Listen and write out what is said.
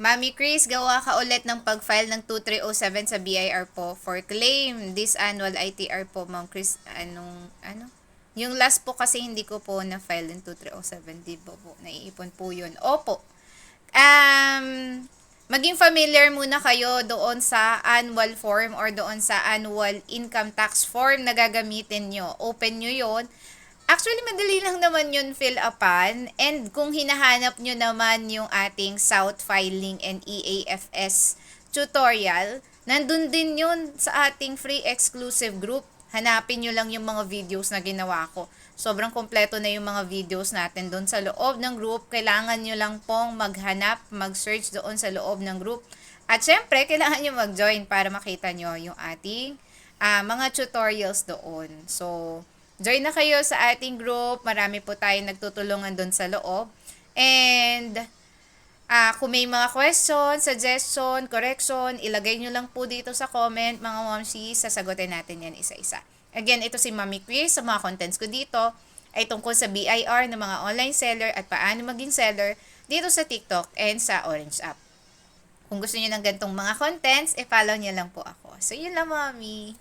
Mami Chris, gawa ka ulit ng pag-file ng 2307 sa BIR po for claim this annual ITR po, Ma'am Chris. Anong, ano? Yung last po kasi hindi ko po na-file yung 2307, di ba po? Naiipon po yun. Opo. Um, maging familiar muna kayo doon sa annual form or doon sa annual income tax form na gagamitin nyo. Open nyo yon Actually, madali lang naman yun fill upan. And kung hinahanap nyo naman yung ating South Filing and EAFS tutorial, nandun din yun sa ating free exclusive group. Hanapin nyo lang yung mga videos na ginawa ko. Sobrang kompleto na yung mga videos natin doon sa loob ng group. Kailangan nyo lang pong maghanap, mag-search doon sa loob ng group. At syempre, kailangan nyo mag-join para makita nyo yung ating ah, mga tutorials doon. So, join na kayo sa ating group. Marami po tayong nagtutulungan doon sa loob. And, ah kung may mga question, suggestion, correction, ilagay nyo lang po dito sa comment, mga momshi, sasagutin natin yan isa-isa. Again, ito si Mami Chris. Sa mga contents ko dito ay tungkol sa BIR ng mga online seller at paano maging seller dito sa TikTok and sa Orange app. Kung gusto niyo ng gantong mga contents, e-follow niyo lang po ako. So, yun lang, Mami.